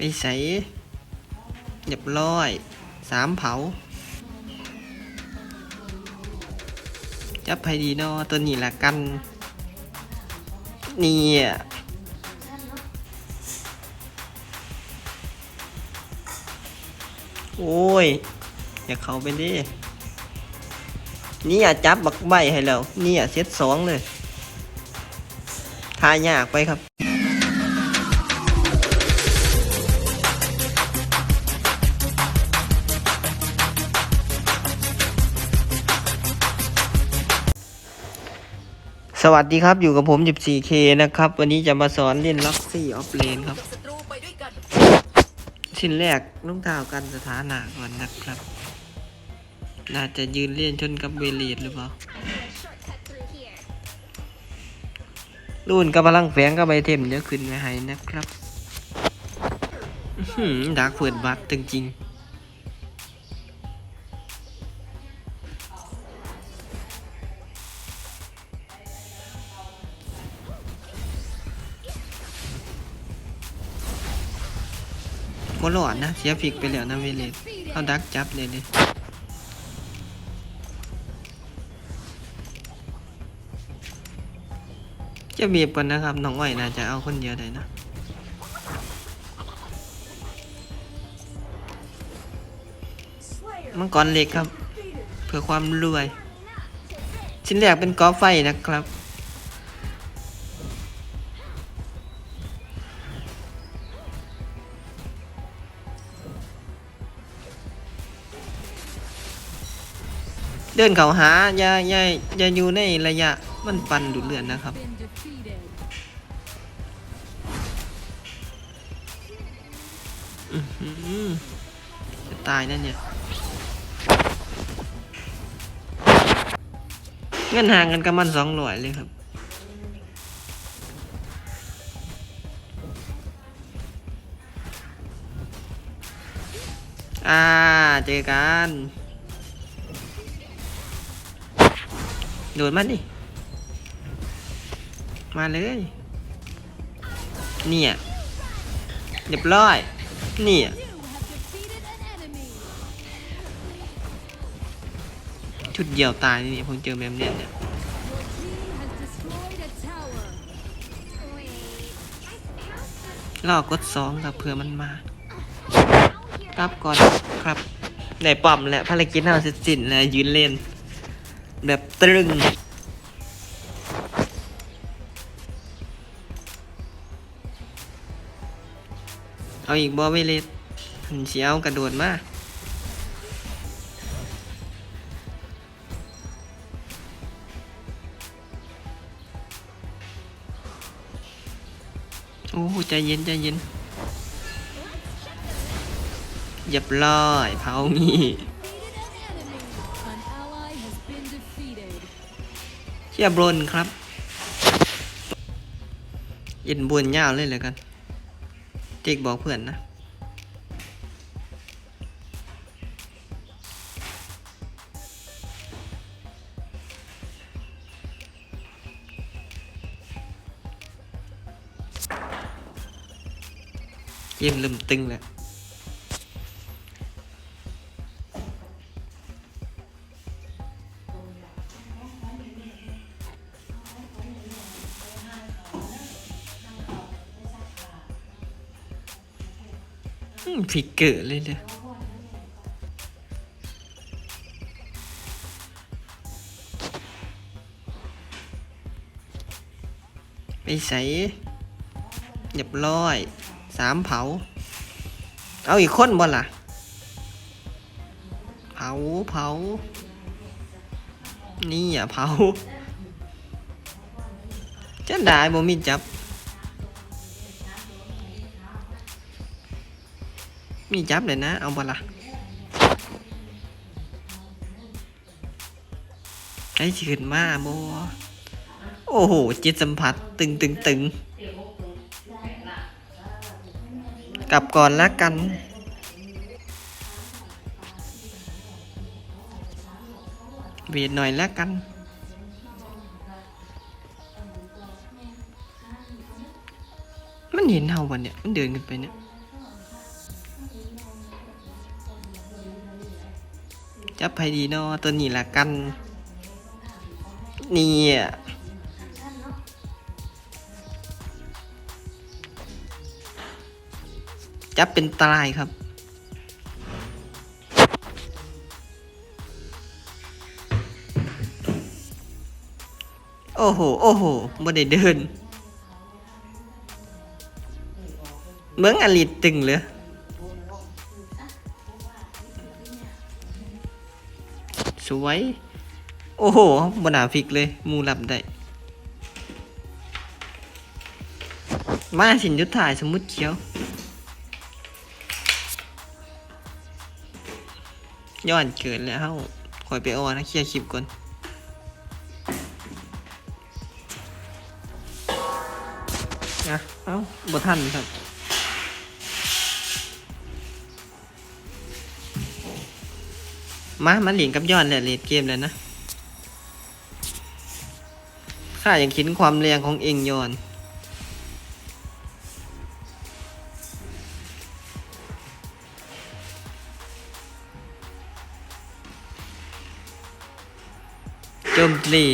ไปใส่เรียบร้อยสามเผา จับไพดีเนอตัวนี้ละกัน นี่อะโอ้ย อย่าเข้าไปดิ นี่อะจับบักใบให้แล้ว นี่อะเซตสองเลยทายากไปครับ สวัสดีครับอยู่กับผม 14K นะครับ วันนี้จะมาสอนเล่นล็อกซี่ออฟเลนครับ ชิ้นแรกรองเท้ากันสถานะก่อนนะครับ น่าจะยืนเล่นชนกับเวลีดหรือเปล่ารุ่นกับพลังแฝงกับไอเทมเดี๋ยวขึ้นไว้ให้นะครับดักเปิดบัตรจริงๆ บ่หลอดนะ เสียฟิกไปแล้วนะเวเลดเขาดักจับเลยเลยจะบีบก่อนนะครับ น้องอ้อยน่าจะเอาคนเดียวได้นะมังกรเหล็กครับ เพื่อความรวย ชิ้นแรกเป็นกอฟไฟนะครับ เดินเขาหาอย่าอย่าอย่าอยู่ในระยะมันปันดูดเลือดนะครับอือหือจะตายนั่นเนี่ยเงินห่างกันกับมันสองร้อยเลยครับอ่าเจอกัน โดดมาดิ มาเลย เนี่ยเรียบร้อย เนี่ย ชุดเดียวตายนี่ผมเจอแบบเนี้ยเนี่ยรอกดสองครับเผื่อมันมา รับก่อนครับได้ปั๊มแล้วภารกิจเราเสร็จสิ้นแล้วยืนเล่น แบบตรึง เอาอีกบอไม่เล็ดหันเสียวกระโดดมาโอ้ใจเย็นใจเย็นเรียบร้อยเผางี้ เชียบรนครับเย็นบวนยาวเลยเลยกันเจ๊กบอกเพื่อนนะเกมเริ่มตึงแล้ว ฟิกเกอร์เลยเลยไปใส่เรียบร้อย สามเผา เอาอีกคนบ่ล่ะ เผาเผา นี่อะเผาจะได้บ่มีจับ มีจับเลยนะ เอาบ่ละไอ้ฉืนมาโบโอ้โห จิตสัมผัส ตึงตึงตึงกลับก่อนละกัน เวียดหน่อยละกัน มันเห็นเฮาวันเนี่ย มันเดินกันไปเนี่ย จับไผดีเนาะตัวนี้ละกัน นี่อะจับเป็นตายครับ โอ้โห โอ้โหบ่ได้เดินเมืองอลิตตึงเลย สวย โอ้โหบนาฟิกเลย มูหลับได้ มาสินยุทธถ่ายสมมุติเขียว ย้อนเกิดแล้วคอยไปออนะเคลียร์คลิปก่อนนะเอ้าบ่ทันครับ มามาเหลียงกับยอนแหละเลดเกมแล้วนะข้ายังคิดความแรงของเองยอนจมตี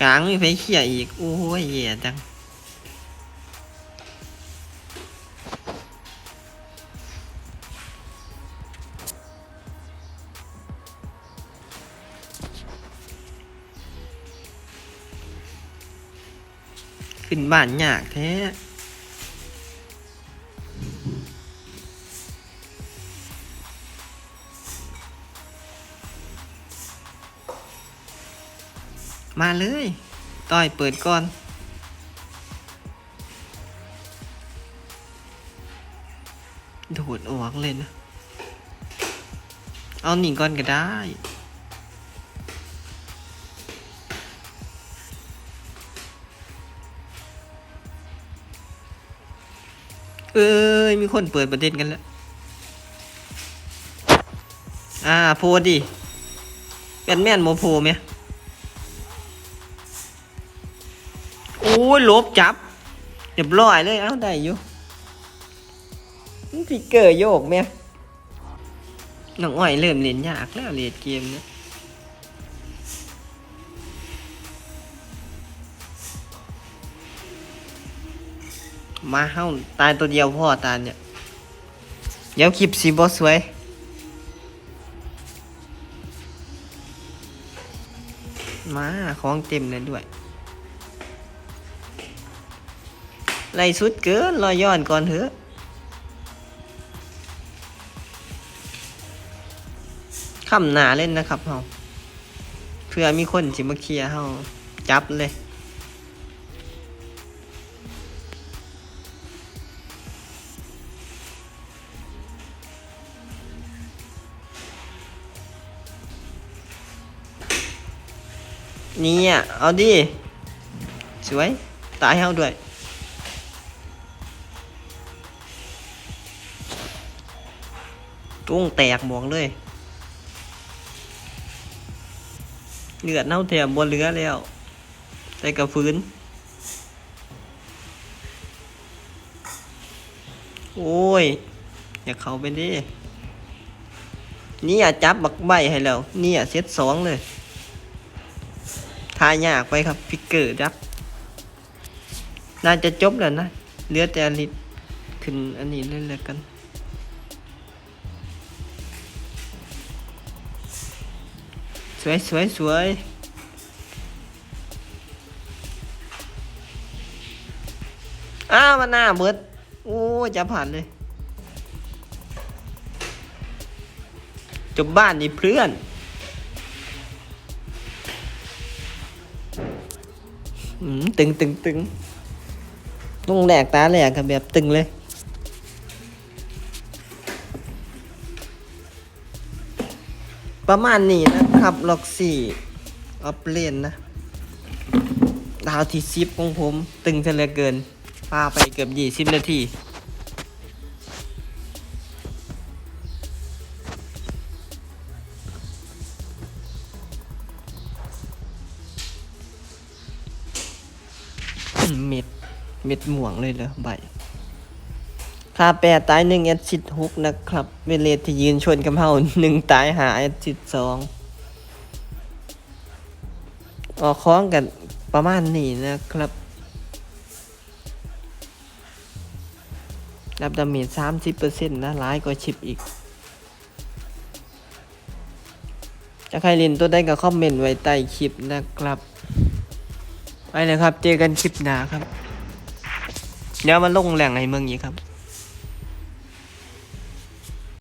กลางมีไฟเขี่ยอีก โอ้ยแย่จัง ขึ้นบ้านยากแท้มาเลย ต้อยเปิดก่อน โดดออกเลยนะ เอาหนีก่อนก็ได้ เอ้ย มีคนเปิดประเด็นกันแล้ว อ่า โพดิแบนแม่นโมโพไหมโอ้ยลบจับเรียบร้อยเลย เอ้า ได้อยู่ฟิกเกอร์โยกไหมน้องอ้อยเริ่มเล่นยากแล้วเล่นเกมเนี่ย มาเฮ้าตายตัวเดียวพ่อตาเนี่ยเดี๋ยวคลิปสีบอสวยมาของเต็มเลยด้วยไล่สุดเกินรอย้อนก่อนเถอะคำหนาเล่นนะครับเฮาเพื่อมีคนสิมาเคลียร์เฮาจับเลย นี่อะเอาดิ สวย ตายเฮาด้วยกุ้งแตกหมวงเลยเลือดเน่าแถมบนเรือแล้วใส่กระฟื้น โอ้ย อย่าเข้าไปดินี่อะจับบักใบให้แล้ว นี่อะเซตสองเลย ทายากไปครับพิกเกอร์ดับ น่าจะจบแล้วนะ เหลือแต่อลิตขึ้นอันนี้เล่นเลยกัน สวยสวยสวยอ้าวมันหน้าเบิดโอ้จะผ่านเลย จบบ้านนี่เพื่อน ตึงตึงตึงต้องแหลกตาแหลกกันแบบตึงเลย ประมาณนี้นะครับล็อกสี่ออฟเลนนะดาวที่ซิปของผม ตึงซะเฉลือเกิน พาไปเกือบยี่สิบนาที เม็ด เม็ดหม่วงเลยเหรอใบค่าแปดตายหนึ่งแอดชิดหกนะครับ เวเลที่ยืนชนกับเฮาหนึ่งตายหาแอดชิดสองออกคล้องกันประมาณนี้นะครับรับดาเมจสามสิบเปอร์เซ็นต์นะร้ายกว่าชิปอีก จะใครเล่นตัวได้ก็คอมเมนต์ไว้ใต้คลิปนะครับ ไปเลยครับ เจอกันคลิปหน้าครับ เดี๋ยวมาลงแหล่งให้เมืองอีกครับ